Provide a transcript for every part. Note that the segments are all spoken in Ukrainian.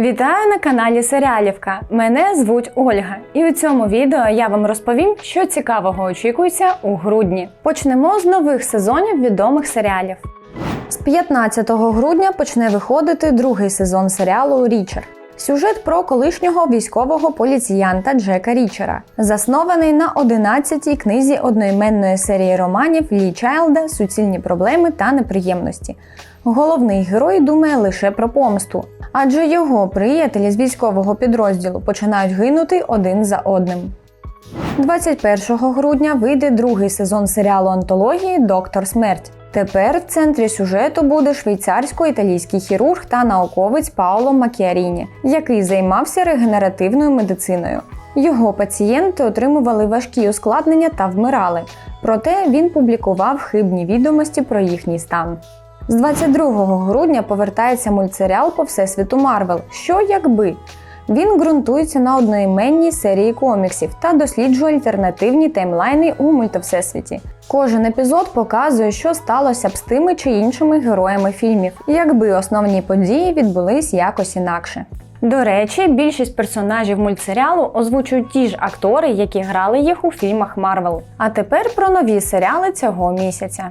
Вітаю на каналі Серіалівка. Мене звуть Ольга, і у цьому відео я вам розповім, що цікавого очікується у грудні. Почнемо з нових сезонів відомих серіалів. З 15 грудня почне виходити другий сезон серіалу Річер. Сюжет про колишнього військового поліціянта Джека Річера, заснований на 11-й книзі одноіменної серії романів Лі Чайлда Суцільні проблеми та неприємності. Головний герой думає лише про помсту, адже його приятелі з військового підрозділу починають гинути один за одним. 21 грудня вийде другий сезон серіалу антології Доктор Смерть. Тепер в центрі сюжету буде швейцарсько-італійський хірург та науковець Паоло Макіаріні, який займався регенеративною медициною. Його пацієнти отримували важкі ускладнення та вмирали, проте він публікував хибні відомості про їхній стан. З 22 грудня повертається мультсеріал по всесвіту Марвел. Що якби? Він ґрунтується на одноіменній серії коміксів та досліджує альтернативні таймлайни у мультивсесвіті. Кожен епізод показує, що сталося б з тими чи іншими героями фільмів, якби основні події відбулись якось інакше. До речі, більшість персонажів мультсеріалу озвучують ті ж актори, які грали їх у фільмах Марвел. А тепер про нові серіали цього місяця.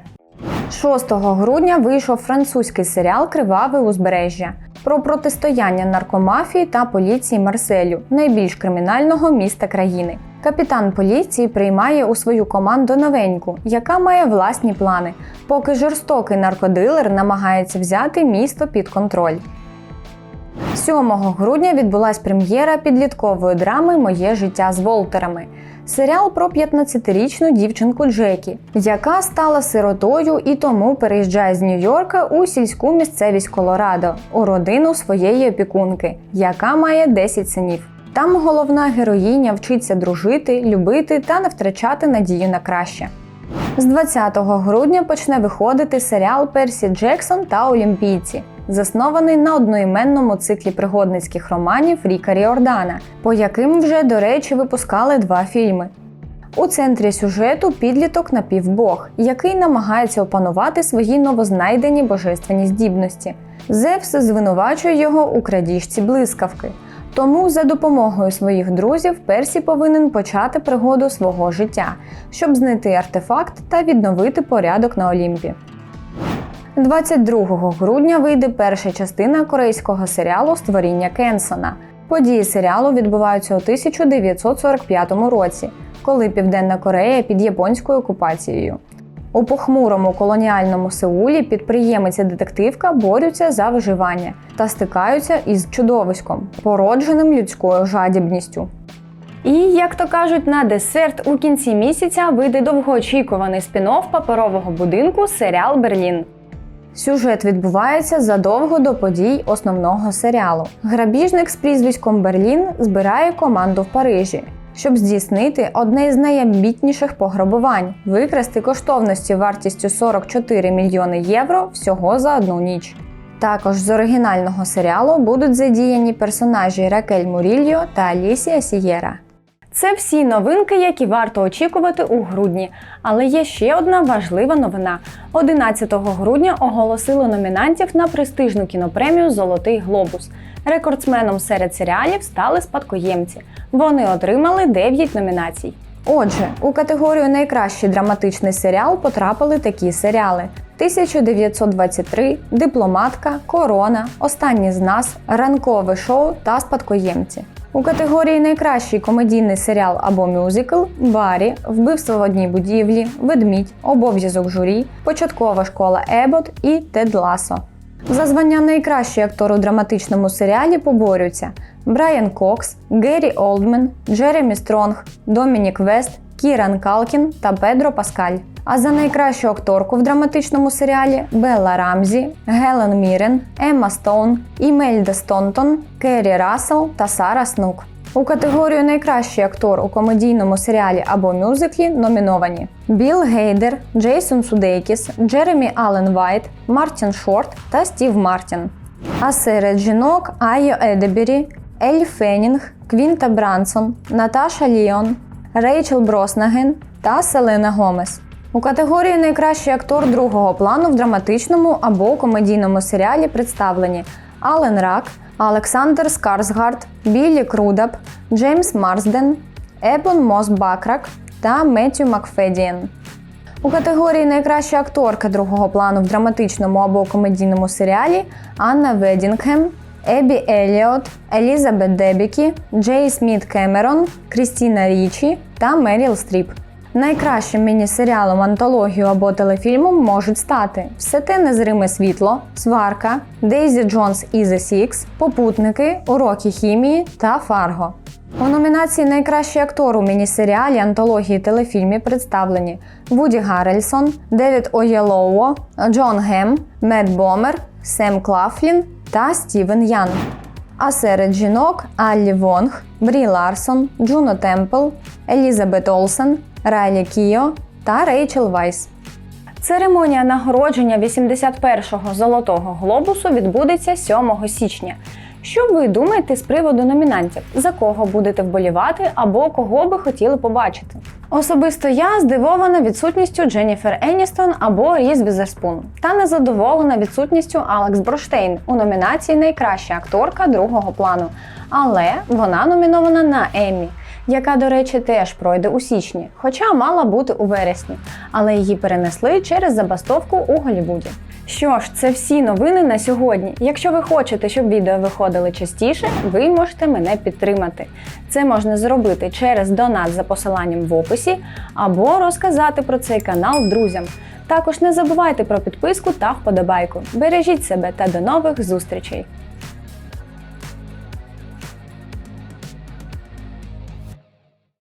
6 грудня вийшов французький серіал Криваве узбережжя про протистояння наркомафії та поліції Марселю, найбільш кримінального міста країни. Капітан поліції приймає у свою команду новеньку, яка має власні плани, поки жорстокий наркодилер намагається взяти місто під контроль. 7 грудня відбулась прем'єра підліткової драми Моє життя з Волтерами. Серіал про 15-річну дівчинку Джекі, яка стала сиротою і тому переїжджає з Нью-Йорка у сільську місцевість Колорадо у родину своєї опікунки, яка має 10 синів. Там головна героїня вчиться дружити, любити та не втрачати надію на краще. З 20 грудня почне виходити серіал Персі Джексон та Олімпійці, заснований на одноіменному циклі пригодницьких романів Ріка Ріордана, по яким вже, до речі, випускали два фільми. У центрі сюжету підліток напівбог, який намагається опанувати свої новознайдені божественні здібності. Зевс звинувачує його у крадіжці блискавки. Тому за допомогою своїх друзів Персі повинен почати пригоду свого життя, щоб знайти артефакт та відновити порядок на Олімпі. 22 грудня вийде перша частина корейського серіалу Створіння Кенсона. Події серіалу відбуваються у 1945 році, коли Південна Корея під японською окупацією. У похмурому колоніальному Сеулі підприємець і детективка борються за виживання та стикаються із чудовиськом, породженим людською жадібністю. І, як то кажуть, на десерт у кінці місяця вийде довгоочікуваний спін-офф паперового будинку серіал Берлін. Сюжет відбувається задовго до подій основного серіалу. Грабіжник з прізвиськом Берлін збирає команду в Парижі, щоб здійснити одне з найамбітніших пограбувань викрасти коштовності вартістю 44 мільйони євро всього за одну ніч. Також з оригінального серіалу будуть задіяні персонажі Ракель Мурільо та Алісія Сієра. Це всі новинки, які варто очікувати у грудні. Але є ще одна важлива новина: 11 грудня оголосили номінантів на престижну кінопремію Золотий глобус. Рекордсменом серед серіалів стали спадкоємці. Вони отримали 9 номінацій. Отже, у категорію Найкращий драматичний серіал потрапили такі серіали: 1923, Дипломатка, Корона, Останні з нас, Ранкове шоу та Спадкоємці. У категорії Найкращий комедійний серіал або мюзикл Барі, Вбивство в одній будівлі, Ведмідь, Обов'язок журі, Початкова школа Ебот і Тед Ласо. За звання найкращий актор у драматичному серіалі поборються Брайан Кокс, Геррі Олдмен, Джеремі Стронг, Домінік Вест, Кіран Калкін та Педро Паскаль. А за найкращу акторку в драматичному серіалі Белла Рамзі, Гелен Мірен, Емма Стоун, Імельда Стонтон, Керрі Рассел та Сара Снук. У категорію Найкращий актор у комедійному серіалі або мюзиклі номіновані Білл Гейдер, Джейсон Судейкіс, Джеремі Аллен Вайт, Мартін Шорт та Стів Мартін. А серед жінок Айо Едебері, Ель Фенінг, Квінта Брансон, Наташа Ліон, Рейчел Броснаген та Селена Гомес. У категорії Найкращий актор другого плану в драматичному або комедійному серіалі представлені Ален Рак, Олександр Скарсгард, Біллі Крудап, Джеймс Марсден, Ебон Мос Бакрак та Меттю Макфедієн. У категорії Найкраща акторка другого плану в драматичному або комедійному серіалі Анна Ведінгем, Ебі Еліот, Елізабет Дебікі, Джей Сміт Кемерон, Крістіна Річі та Меріл Стріп. Найкращим міні-серіалом, антологію або телефільмом можуть стати Все те незриме світло, Сварка, Дейзі Джонс і The Six, Попутники, Уроки хімії та Фарго. У номінації Найкращий актор у міні-серіалі антології телефільмі представлені Вуді Гаррельсон, Девід Оєлоуо, Джон Гем, Мед Бомер, Сем Клафлін та Стівен Ян. А серед жінок Аллі Вонг, Брі Ларсон, Джуно Темпл, Елізабет Олсен, Райлі Кіо та Рейчел Вайс. Церемонія нагородження 81-го золотого глобусу відбудеться 7 січня. Що ви думаєте з приводу номінантів? За кого будете вболівати або кого би хотіли побачити? Особисто я здивована відсутністю Дженніфер Еністон або Різ Візерспун та незадоволена відсутністю Алекс Броштейн у номінації Найкраща акторка другого плану. Але вона номінована на Еммі, яка, до речі, теж пройде у січні, хоча мала бути у вересні, але її перенесли через забастовку у Голлівуді. Що ж, це всі новини на сьогодні. Якщо ви хочете, щоб відео виходили частіше, ви можете мене підтримати. Це можна зробити через донат за посиланням в описі або розказати про цей канал друзям. Також не забувайте про підписку та вподобайку. Бережіть себе та до нових зустрічей!